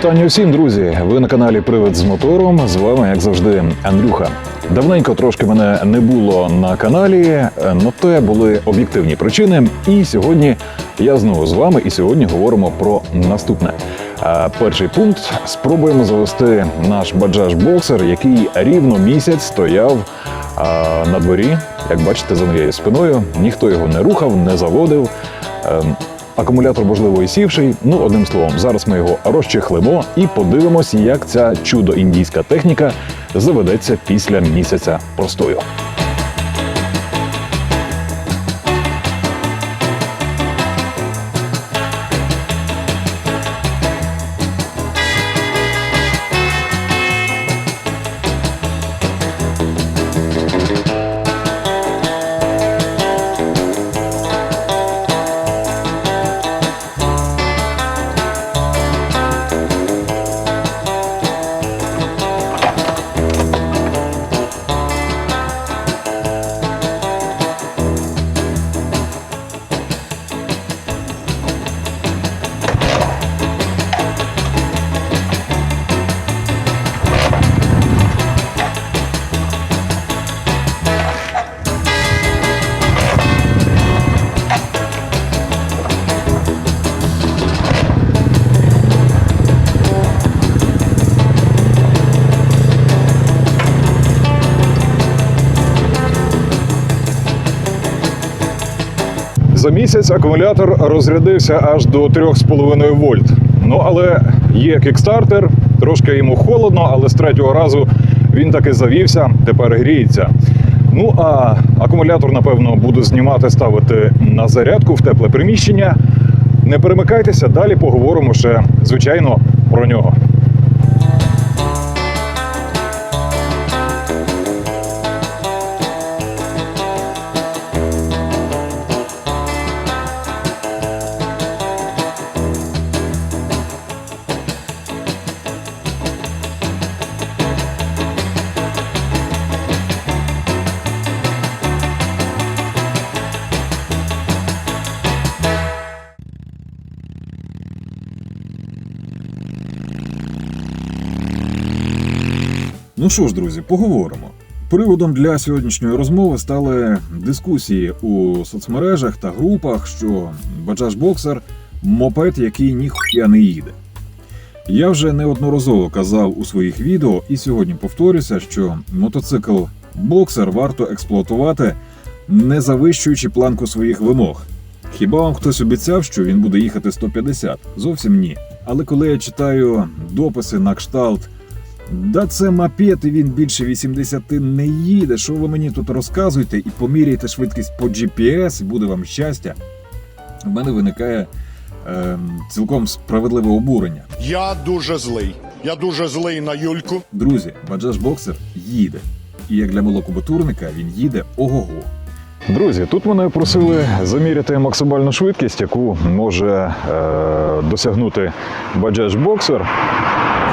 Вітання усім, друзі! Ви на каналі Привид з мотором. З вами, як завжди, Андрюха. Давненько трошки мене не було на каналі, но те були об'єктивні причини. І сьогодні я знову з вами, і сьогодні говоримо про наступне. Перший пункт спробуємо завести наш баджаж боксер, який рівно місяць стояв на дворі. Як бачите, за моєю спиною ніхто його не рухав, не заводив. Акумулятор, можливо, і сівший. Ну, одним словом, зараз ми його розчехлимо і подивимось, як ця чудо індійська техніка заведеться після місяця простою. За місяць акумулятор розрядився аж до 3,5 вольт. Ну але є кікстартер, трошки йому холодно, але з третього разу він таки завівся, тепер гріється. Ну а акумулятор, напевно, буду знімати, ставити на зарядку в тепле приміщення. Не перемикайтеся, далі поговоримо ще, звичайно, про нього. Ну що ж, друзі, поговоримо. Приводом для сьогоднішньої розмови стали дискусії у соцмережах та групах, що Bajaj Boxer – мопед, який ніхуя не їде. Я вже неодноразово казав у своїх відео і сьогодні повторюся, що мотоцикл Boxer варто експлуатувати, не завищуючи планку своїх вимог. Хіба вам хтось обіцяв, що він буде їхати 150? Зовсім ні. Але коли я читаю дописи на кшталт Да це мопед, і він більше 80 не їде. Що ви мені тут розказуєте і поміряєте швидкість по GPS, і буде вам щастя. В мене виникає е, цілком справедливе обурення. Я дуже злий. Я дуже злий на Юльку. Друзі, Bajaj Boxer їде. І як для молокобутурника він їде ого-го. Друзі, тут мене просили заміряти максимальну швидкість, яку може е, досягнути Bajaj Boxer.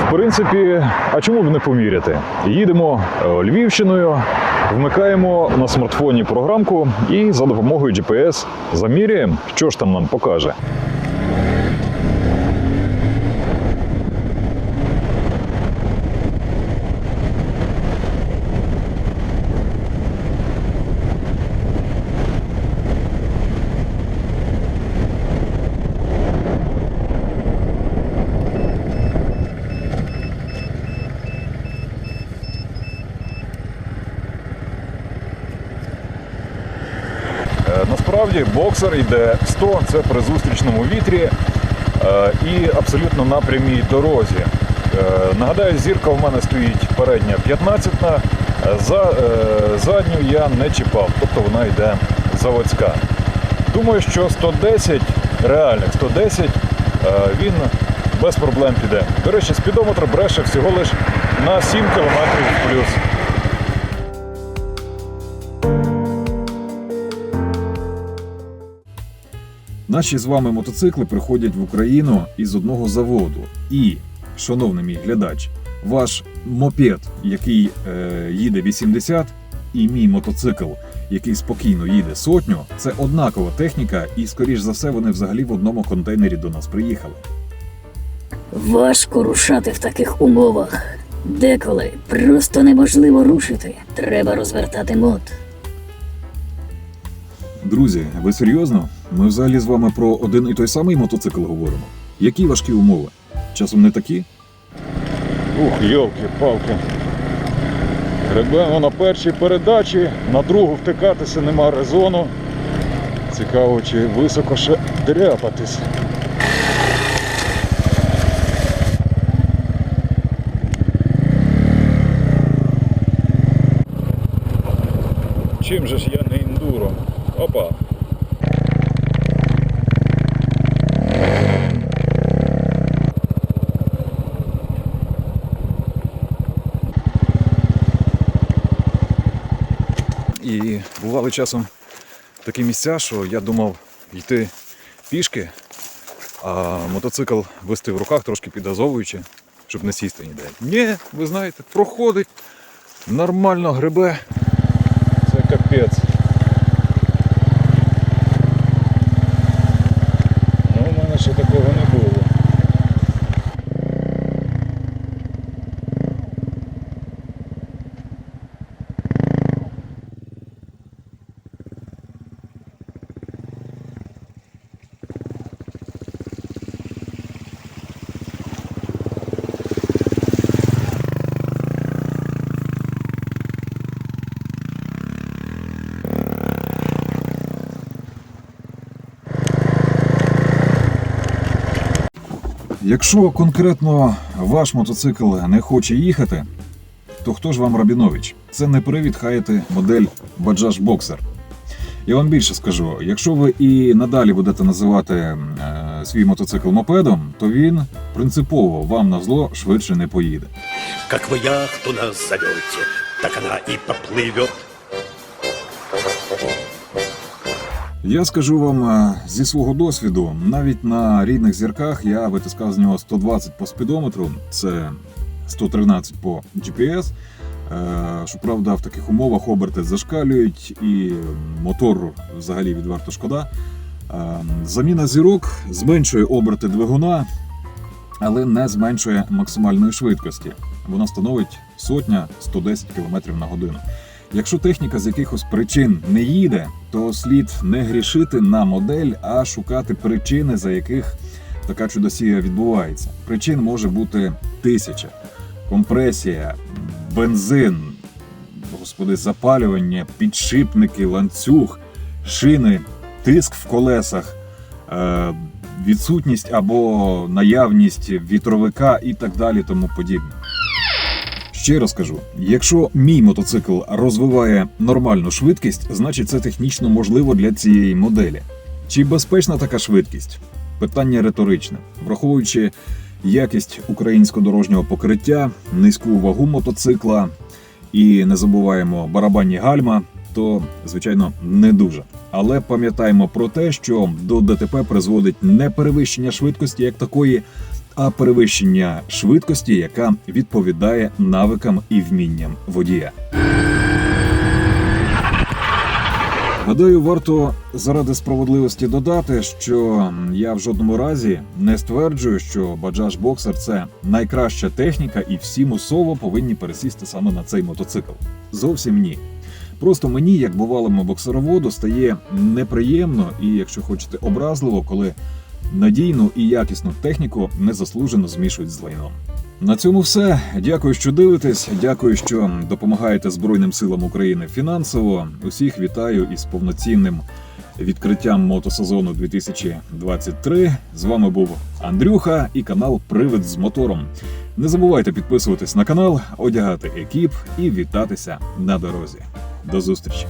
В принципі, а чому б не поміряти? Їдемо е, Львівщиною, вмикаємо на смартфоні програмку і за допомогою GPS заміряємо, що ж там нам покаже. Насправді боксер йде 100, це при зустрічному вітрі е, і абсолютно на прямій дорозі. Е, Нагадаю, зірка в мене стоїть передня 15 е, за задню я не чіпав, тобто вона йде заводська. Думаю, що 110, реальних 110, е, він без проблем піде. До речі, спідометр бреше всього лише на 7 км плюс. Наші з вами мотоцикли приходять в Україну із одного заводу. І, шановний мій глядач, ваш мопед, який е, їде 80, і мій мотоцикл, який спокійно їде сотню, це однакова техніка, і, скоріш за все, вони взагалі в одному контейнері до нас приїхали. Важко рушати в таких умовах. Деколи просто неможливо рушити. Треба розвертати мод. Друзі, ви серйозно? Ми взагалі з вами про один і той самий мотоцикл говоримо. Які важкі умови? Часом не такі? Ух, йолки-палки. Гребемо на першій передачі, на другу втикатися нема резону. Цікаво, чи високо ще дряпатись. Чим же ж я не індуро? Опа. І бували часом такі місця, що я думав йти пішки, а мотоцикл вести в руках, трошки підгазовуючи, щоб не сісти ніде. Ні, ви знаєте, проходить, нормально грибе. Це капець. Ну, у мене ще такого не було. Якщо конкретно ваш мотоцикл не хоче їхати, то хто ж вам Рабінович? Це не привід хаяти модель Bajaj Boxer. Я вам більше скажу: якщо ви і надалі будете називати е, свій мотоцикл мопедом, то він принципово вам на зло швидше не поїде. Как вы яхту нас зовете, так она и поплывет. Я скажу вам е, зі свого досвіду, навіть на рідних зірках я витискав з нього 120 по спідометру, це 113 по GPS. Е, Щоправда, в таких умовах оберти зашкалюють і мотор взагалі відверто шкода. Е, Заміна зірок зменшує оберти двигуна, але не зменшує максимальної швидкості. Вона становить сотня 110 км на годину. Якщо техніка з якихось причин не їде, то слід не грішити на модель, а шукати причини, за яких така чудосія відбувається. Причин може бути тисяча: компресія, бензин, господи, запалювання, підшипники, ланцюг, шини, тиск в колесах. е, Відсутність або наявність вітровика і так далі, тому подібне. Ще раз кажу: якщо мій мотоцикл розвиває нормальну швидкість, значить це технічно можливо для цієї моделі. Чи безпечна така швидкість? Питання риторичне, враховуючи якість українського дорожнього покриття, низьку вагу мотоцикла і не забуваємо барабанні гальма, то звичайно не дуже. Але пам'ятаємо про те, що до ДТП призводить не перевищення швидкості як такої, а перевищення швидкості, яка відповідає навикам і вмінням водія. Гадаю, варто заради справедливості додати, що я в жодному разі не стверджую, що Bajaj Boxer – це найкраща техніка, і всі мусово повинні пересісти саме на цей мотоцикл. Зовсім ні. Просто мені, як бувалому боксероводу, стає неприємно і, якщо хочете, образливо, коли надійну і якісну техніку незаслужено змішують з лайном. На цьому все. Дякую, що дивитесь. Дякую, що допомагаєте Збройним силам України фінансово. Усіх вітаю із повноцінним відкриттям мотосезону 2023. З вами був Андрюха і канал Привид з мотором. Не забувайте підписуватись на канал, одягати екіп і вітатися на дорозі. До зустрічі!